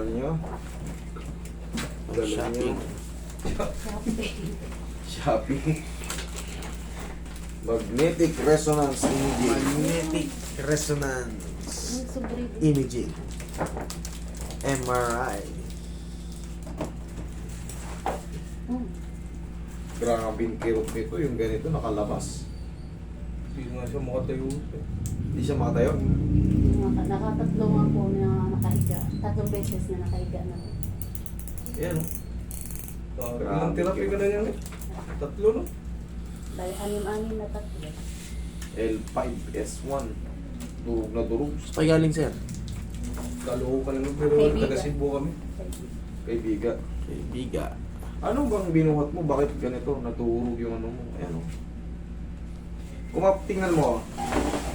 Dala nyo. Dala nyo. Shopping. Shopping. Magnetic resonance imaging. Magnetic resonance imaging. MRI. Grabe yung kirot nito, yung ganito nakalabas. Hindi nga siya makatayo. Hindi siya makatayo. Naka- Nakatatlo nga po na nakahiga. Tatlong beses na nakahiga na. Yan o. Uh, Grabe. ilang therapy ka na yan eh? Tatlo no? Dahil anim-anim na tatlo. L5S1. Durog na durog. Kayo galing, sir? Kaloko ka lang pero Kaibigan. taga Cebu kami. Kaibiga. Kay Biga. Ano bang binuhat mo? Bakit ganito? Naturog yung ano mo? Ayan o. Kung map- tingnan mo,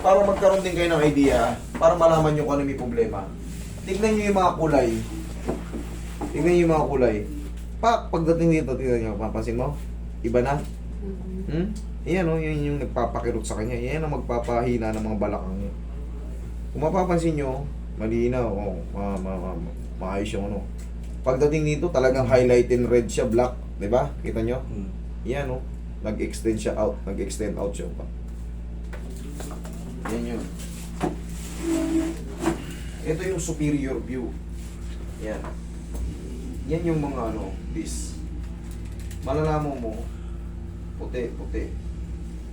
para magkaroon din kayo ng idea, para malaman nyo kung ano may problema. Tingnan nyo yung mga kulay. Tingnan nyo yung mga kulay. Pa, pagdating dito, tingnan nyo, papansin mo? Iba na. Hmm? Yan o, yun yung nagpapakirot sa kanya. Yan ang magpapahina ng mga balakang niya. Kung mapapansin nyo, malinaw, oh, ma ma ma ma- maayos yung ano. Pagdating dito, talagang highlight in red siya, black. di ba? Kita nyo? Hmm. Yan o. Nag-extend siya out. Nag-extend out siya pa. Yan yun. Ito yung superior view. Yan. Yan yung mga ano, this. Malalaman mo, puti, puti.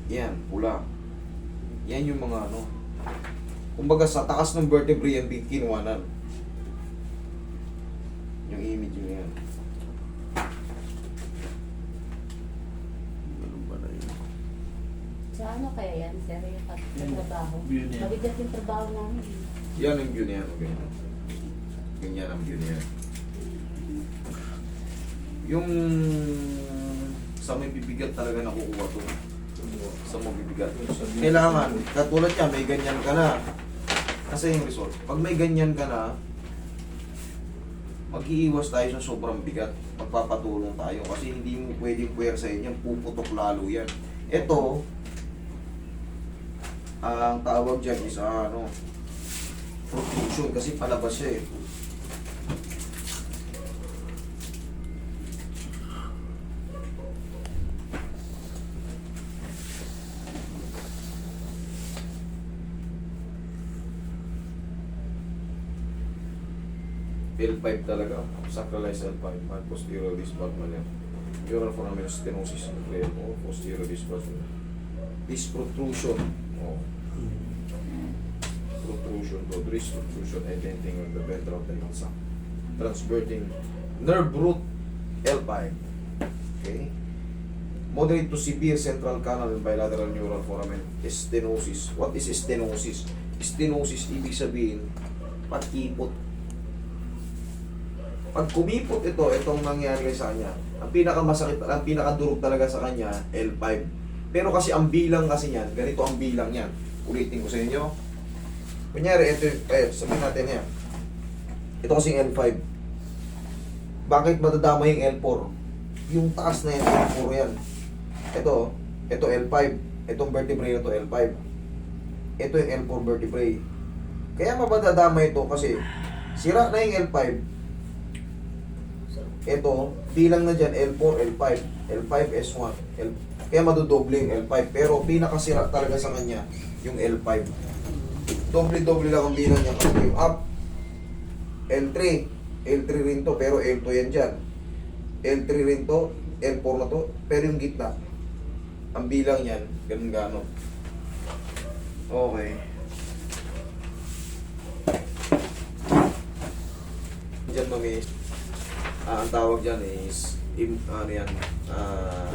Yan, pula. Yan yung mga ano. Kumbaga sa takas ng vertebrae yan kinuwanan. Yung image yun yan. Ganun ba na yun? Sa ano kaya yan, sir? Yung pag- Yan. trabaho. Yun yan. Mabigat yung trabaho namin. Yan ang view niya. Okay. Ganyan ang view niya. Yung sa may bibigat talaga nakukuha to. Sa mabibigat. Kailangan, katulad niya, may ganyan ka na. Kasi yung result, pag may ganyan ka na, mag-iiwas tayo sa sobrang bigat. Magpapatulong tayo kasi hindi mo pwedeng puwersahin yan, puputok lalo yan. Ito, ang tawag dyan is ano, protrusion kasi palabas siya eh. L5 talaga, sacralized L5, man posterior disc valve. Neural foramen stenosis mo, posterior disc valve. Disc protrusion. Oh. Protrusion disc protrusion indenting of the ventral tendon sac. Transverting nerve root L5. Okay? Moderate to severe central canal and bilateral neural foramen stenosis. What is stenosis? Stenosis ibig sabihin pagkipot pag kumipot ito, itong nangyari sa kanya, ang pinakamasakit, ang pinakadurog talaga sa kanya, L5. Pero kasi ang bilang kasi niyan, ganito ang bilang niyan. Ulitin ko sa inyo. Kunyari, ito, eh, sabihin natin yan. Ito kasing L5. Bakit madadama yung L4? Yung taas na yan, L4 yan. Ito, ito L5. Itong vertebrae na to L5. Ito yung L4 vertebrae. Kaya mabadadama ito kasi sira na yung L5, ito, bilang na dyan, L4, L5, L5, S1, L, kaya madodoble yung L5. Pero pinakasira talaga sa kanya, yung L5. Doble-doble lang ang bilang niya. Kasi yung up, L3, L3 rin to, pero L2 yan dyan. L3 rin to, L4 na to, pero yung gitna, ang bilang yan, ganun gano. Okay. Diyan mami, Ah, ang tawag dyan is, im, ano yan, ah,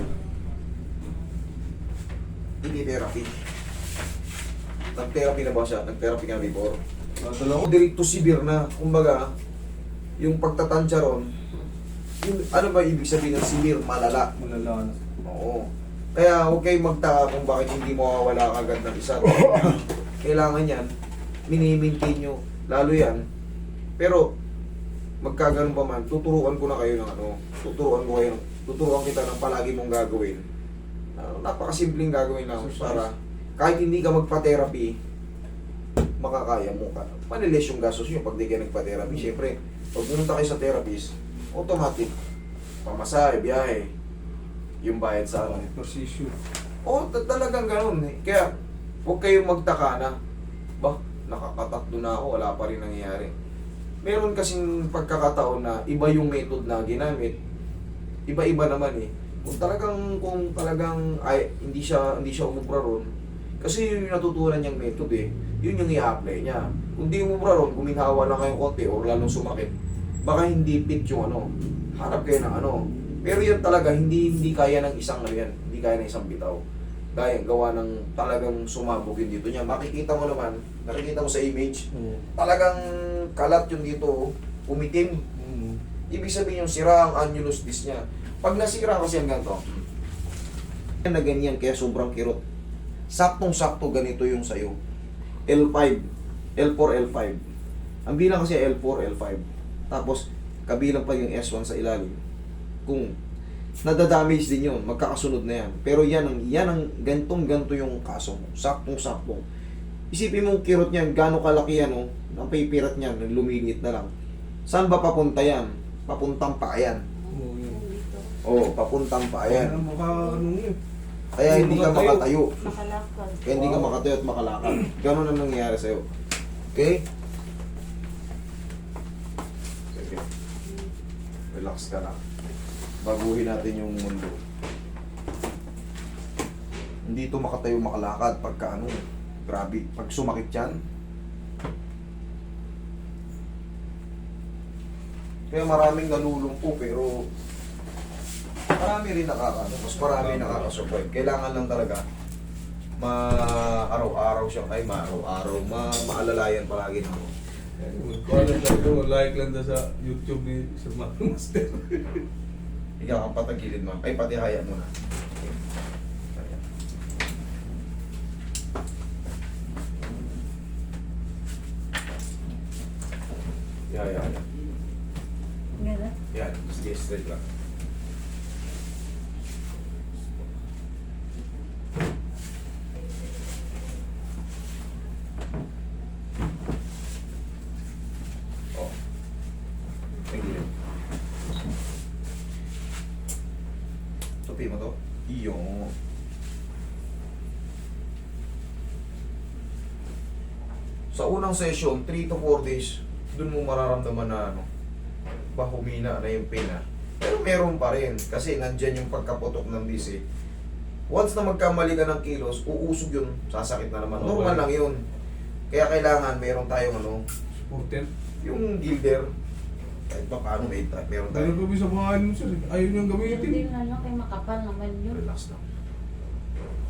therapy. Nag-therapy na ba siya? Nag-therapy ka na before? Nadala ko. Direct to severe na, kumbaga, yung pagtatansya ron, yung, ano ba ibig sabihin ng severe? Malala. Malala na. Oo. Kaya huwag kayong magtaka kung bakit hindi mawawala agad ng isa. Kailangan yan, minimaintain nyo. Lalo yan. Pero, magkaganon pa man, tuturuan ko na kayo ng ano, tuturuan ko kayo, tuturuan kita ng palagi mong gagawin. Uh, napakasimpleng gagawin lang Exercise. para kahit hindi ka magpa-therapy, makakaya mo ka. Maniles yung gastos nyo pag di ka nagpa-therapy. Siyempre, Pag pumunta kayo sa therapist, automatic. Pamasahe, biyahe. Yung bayad sa ano. Precision. Oo, ta- talagang ganun eh. Kaya, huwag kayong magtaka na, ba, nakakatatlo na ako, wala pa rin nangyayari. Meron kasing pagkakataon na iba yung method na ginamit, iba-iba naman eh. Kung talagang, kung talagang, ay, hindi siya, hindi siya umubra ron, kasi yun yung natutunan niyang method eh, yun yung i-apply niya. Kung di umubra ron, guminhawa lang kayo konti or lalong sumakit, baka hindi fit yung ano, harap kayo ng ano. Pero yun talaga, hindi hindi kaya ng isang ano yan, hindi kaya ng isang bitaw. Kaya gawa ng talagang sumabog yun dito niya. Makikita mo naman, nakikita mo sa image, Oo. talagang kalat yun dito, umitim. Mm. Ibig sabihin yung sira ang annulus disc niya. Pag nasira kasi yan ganito, yan na ganyan, kaya sobrang kirot. Saktong-sakto ganito yung sayo. L5, L4, L5. Ang bilang kasi L4, L5. Tapos, kabilang pa yung S1 sa ilalim. Kung nadadamage din yun, magkakasunod na yan. Pero yan ang, yan ang gantong ganto yung kaso mo. Saktong-sakto. Isipin mo kirot niyan, gaano kalaki yan, oh. Ang pipirat niyan, lumiliit na lang. Saan ba papunta yan? Papuntang. Oo, yun. Oo, papuntang paayan. Kaya maka, ano yun. Kaya hindi ka Makatayo. makatayo. Makalakad. Kaya hindi ka makatayo at makalakad. Ganun ang nangyayari sa'yo. Okay? Sige. Relax ka lang. Baguhin natin yung mundo. Hindi ito makatayo makalakad pagka ano. Grabe. Pag sumakit yan. Kaya maraming nalulumpo pero marami rin nakakano. Mas marami nakakasurvive. Kailangan lang talaga ma araw-araw siya ay ma-araw-araw ma maalalayan palagi ng Kuha lang tayo, like lang sa YouTube ni Sir Mark Master. Ikaw ang patagilid mo. Ay, pati haya mo na. Yeah, yeah, yeah. Yan, sige, straight lang. Oh. Thank you. Tupi mo to? Iyo. Unang session, 3 to 4 days, dun mo mararamdaman na ano, ba humina na yung pain ha. Pero meron pa rin kasi nandyan yung pagkaputok ng disc eh. Once na magkamali ka ng kilos, uusog yun, sasakit na naman. Normal lang yun. Kaya kailangan meron tayong ano, Supporter. yung gilder. Kahit pa paano may ta- meron Dahil tayong kami sa bahay mo sir, ayaw niyang Hindi gamitin. na lang kay makapal naman yun. relax lang.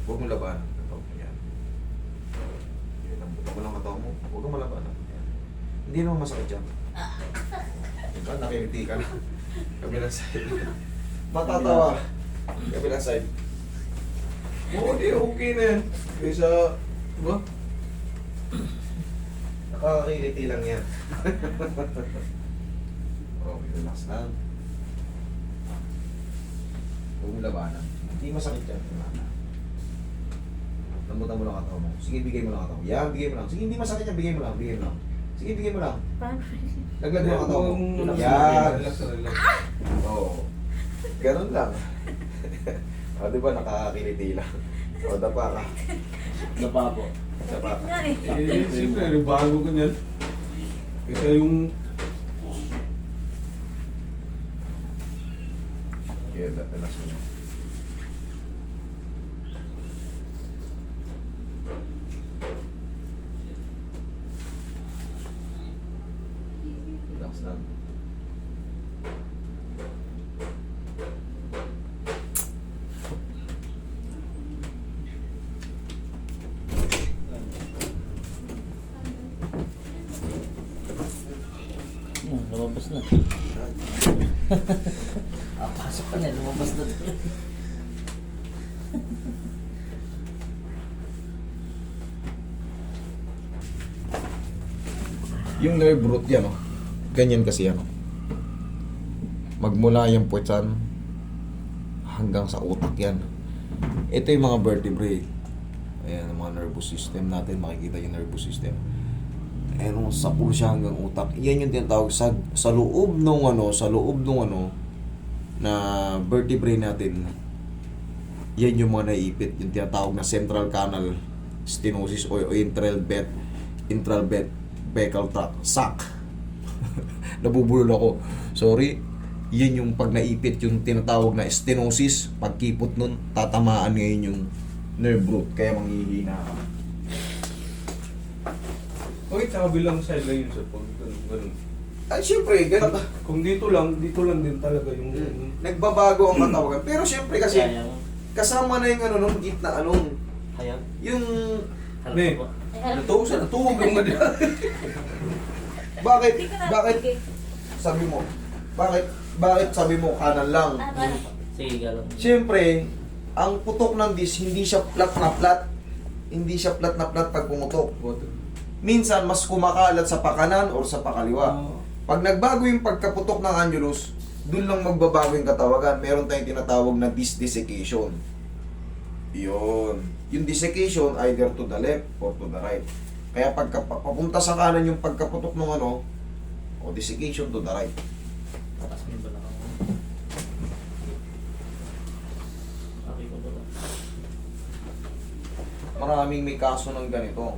Huwag mo labanan. Ito, yan. Yan ang buto ko ng katawan mo. Huwag kang malabanan. Hindi naman masakit yan. Diba? Nakiliti ka na. Kabilang side. Matatawa. Kabilang side. Oo, di, okay na yan. Kaysa, diba? Nakakakiliti lang yan. okay, relax lang. Huwag mo labanan. Hindi masakit yan. Lambutan mo lang katawan mo. Sige, bigay mo lang katawan mo. Yan, bigay mo lang. Sige, hindi masakit yan. Bigay mo lang. Bigay mo lang. Sige, bigay mo lang. Laglag mo ang katawan mo. Yan. Oo. Ganun lang. o, di ba nakakakiliti lang. O, dapa ka. Dapa po. Dapa ka. Eh, siyempre, bago ka niyan. Kaysa yung Yeah, that, relax mo lang. Relax lang. Hmm, lumabas na. ah, pasok ka na, lumabas na. Yung nerve root yan, oh. ganyan kasi yan. Oh. Magmula yung puwetsan hanggang sa utak yan. Ito yung mga vertebrae. Ayan, ang mga nervous system natin. Makikita yung nervous system. Eh no, sa pulo siya hanggang utak. Yan yung tinatawag sa, sa loob nung ano, sa loob nung ano, na vertebrae natin. Yan yung mga naiipit, yung tinatawag na central canal stenosis o, o intral bet, intral bet, becal tract, sac. Nabubulol ako. Sorry. Yan yung pag naipit, yung tinatawag na stenosis, pagkipot nun, tatamaan ngayon yung nerve root, kaya manghihina ka. Okay, sa kabilang side lang yun, sir. Pag ganun, ganun. Ay, syempre, ganun. Kung dito lang, dito lang din talaga yung... Nagbabago ang katawagan. Pero syempre kasi, Kaya mo. kasama na yung ano, nung gitna, anong, Hayag. yung, Harap Ne. ko ba? Ay, harap- Natuwa sa natuwa yung madya. bakit, bakit, sabi mo, bakit, bakit sabi mo kanan lang? Ah, parang- Sige, galang. Siyempre, ang putok ng disc, hindi siya flat na flat. Hindi siya flat na flat pag pumutok. Minsan, mas kumakalat sa pakanan or sa pakaliwa. Pag nagbago yung pagkaputok ng annulus, dun lang magbabago yung katawagan. Meron tayong tinatawag na disc desiccation. Yun. Yung desiccation, either to the left or to the right. Kaya pagka papunta sa kanan yung pagkaputok ng ano, o desiccation to the right. Maraming may kaso ng ganito.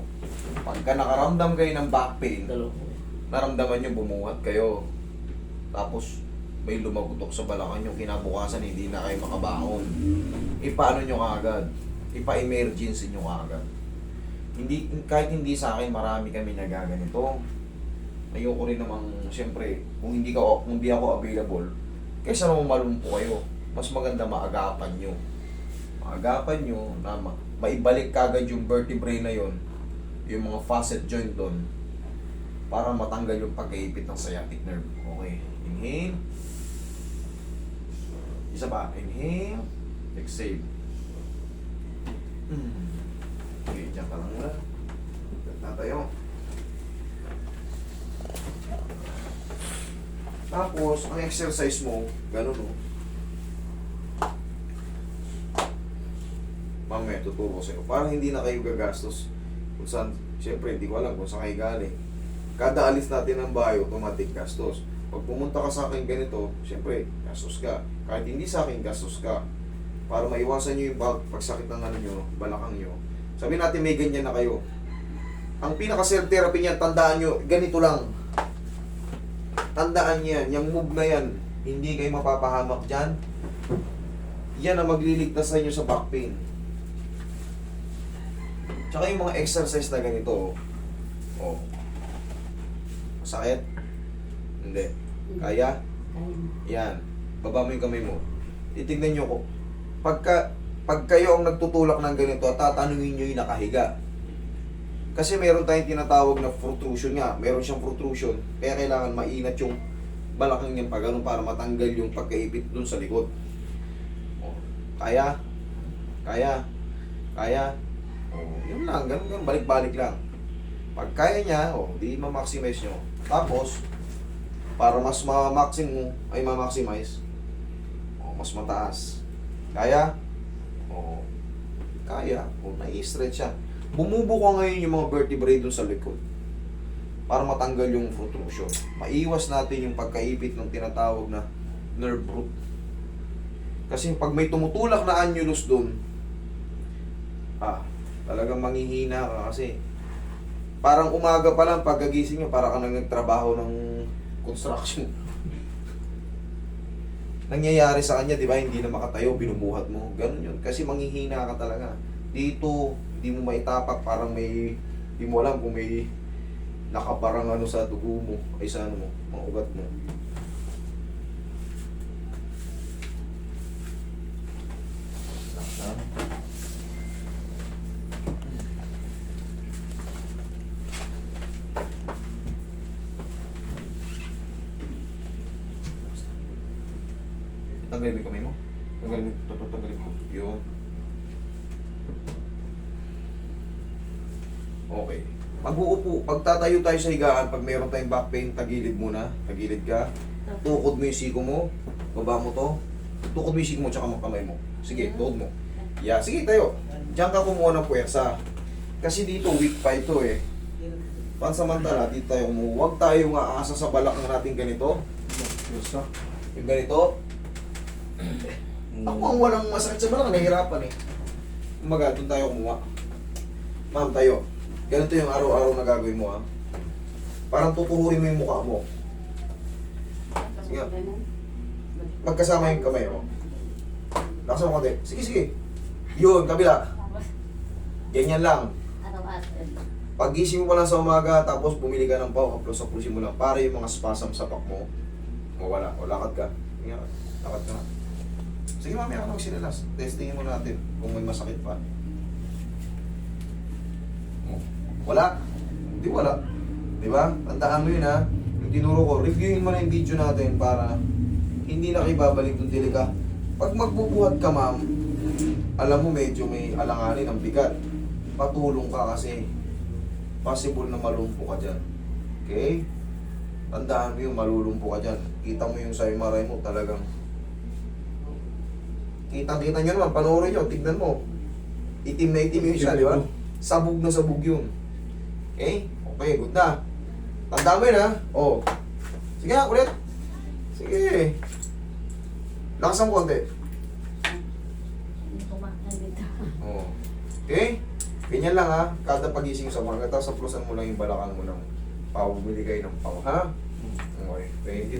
Pagka nakaramdam kayo ng back pain, naramdaman nyo bumuhat kayo. Tapos may lumagutok sa balakang nyo, kinabukasan hindi na kayo makabangon. Ipaano nyo kaagad? Ipa-emergency nyo kaagad. Hindi, kahit hindi sa akin, marami kami nagaganito. Ayoko rin namang, siyempre, kung hindi, ka, kung hindi ako available, kaysa naman malumpo kayo, mas maganda maagapan nyo. Maagapan nyo na ma- maibalik kagad yung vertebrae na yon yung mga facet joint doon, para matanggal yung pagkaipit ng sciatic nerve. Okay. Inhale. Isa pa. Inhale. Exhale. Hmm. Okay, dyan ka lang muna. Tatayo. Tapos, ang exercise mo, ganun o. Mamaya, tuturo ko sa'yo. Parang hindi na kayo gagastos. Kung saan, siyempre, hindi ko alam kung saan kayo galing. Kada alis natin ng bahay, automatic gastos. Pag pumunta ka sa akin ganito, siyempre, gastos ka. Kahit hindi sa akin, gastos ka. Para maiwasan nyo yung bag- pagsakit ng ano nyo, balakang nyo. Sabi natin may ganyan na kayo. Ang pinaka-self therapy niyan, tandaan nyo, ganito lang. Tandaan niyan, yung move na yan, hindi kayo mapapahamak dyan. Yan ang magliligtas sa inyo sa back pain. Tsaka yung mga exercise na ganito, oh. Masakit? Hindi. Kaya? Kaya mo. Yan. Baba mo yung kamay mo. Titignan nyo ko. Pagka, pag kayo ang nagtutulak ng ganito, tatanungin nyo yung nakahiga. Kasi meron tayong tinatawag na protrusion nga. Meron siyang protrusion. Kaya kailangan mainat yung balakang niyan pag ganun para matanggal yung pagkaipit dun sa likod. Oh. Kaya? Kaya? Kaya? Oh, yun lang. Ganun, ganun. Balik-balik lang. Pag kaya niya, oh, di ma-maximize nyo. Tapos, para mas ma-maxim mo, ay ma-maximize, oh, mas mataas. Kaya? Oo. Kaya. O, nai-stretch siya. Bumubuko ngayon yung mga vertebrae dun sa likod. Para matanggal yung protrusion. Maiwas natin yung pagkaipit ng tinatawag na nerve root. Kasi pag may tumutulak na annulus dun, ah, talagang manghihina ka kasi parang umaga pa lang pagkagising nyo, para ka nang nagtrabaho ng construction. Nangyayari sa kanya, di ba, hindi na makatayo, binumuhat mo. Ganun yun. Kasi manghihina ka talaga. Dito, di mo maitapak, parang may, di mo alam kung may nakaparang ano sa dugo mo, ay sa ano mo, mga ugat mo. Tanggalin mo yung kamay mo. Tanggalin mo. Tanggalin tanggalin mo. Yun. Okay. Pag uupo, pag tatayo tayo sa higaan, pag meron tayong back pain, tagilid muna. Tagilid ka. Tukod mo yung siko mo. Baba mo to. Tukod mo yung siko mo tsaka mga kamay mo. Sige, tukod mo. Yeah, sige tayo. Diyan ka kumuha ng puwersa. Kasi dito, weak pa ito eh. pansamantala, dito tayo kumuha. Huwag tayong aasa sa balakang natin ganito. Yung ganito. Ako ang walang masakit sa balakang, nahihirapan eh. Umaga, doon tayo kumuha. Ma'am, tayo. Ganito yung araw-araw na gagawin mo ha. Parang tutuhurin mo yung mukha mo. Sige. Magkasama yung kamay mo. Lakas mo konti. Sige, sige. Yun, kabila. Ganyan lang. Pagising mo pa lang sa umaga, tapos bumili ka ng pau, haplos-haplosin mo lang para yung mga spasm sa pak mo, mawala. O lakad ka. Lakad ka na. Sige mamaya ka magsinilas. Testingin mo natin kung may masakit pa. Wala? Hindi wala. Di ba? Tandaan mo yun ha. Yung tinuro ko, reviewin mo na yung video natin para hindi na kayo babalik ng dilika. Pag magbubuhat ka ma'am, alam mo medyo may alanganin ang bigat. Patulong ka kasi possible na malumpo ka dyan. Okay? Tandaan mo yung malulumpo ka dyan. Kita mo yung sa MRI mo talagang Kita-kita nyo naman, panoorin nyo, tignan mo. Itim na itim yung siya, di ba? Sabog na sabog yun. Okay? Okay, good na. Tandaan mo yun ha? Oo. Sige nga, ulit. Sige. Lakasan mo konti. Oo. Okay? Ganyan lang ha. Kada pagising sa umaga, tapos saplusan mo lang yung balakang mo ng pau. Bumili kayo ng pau, ha? Okay. Thank you.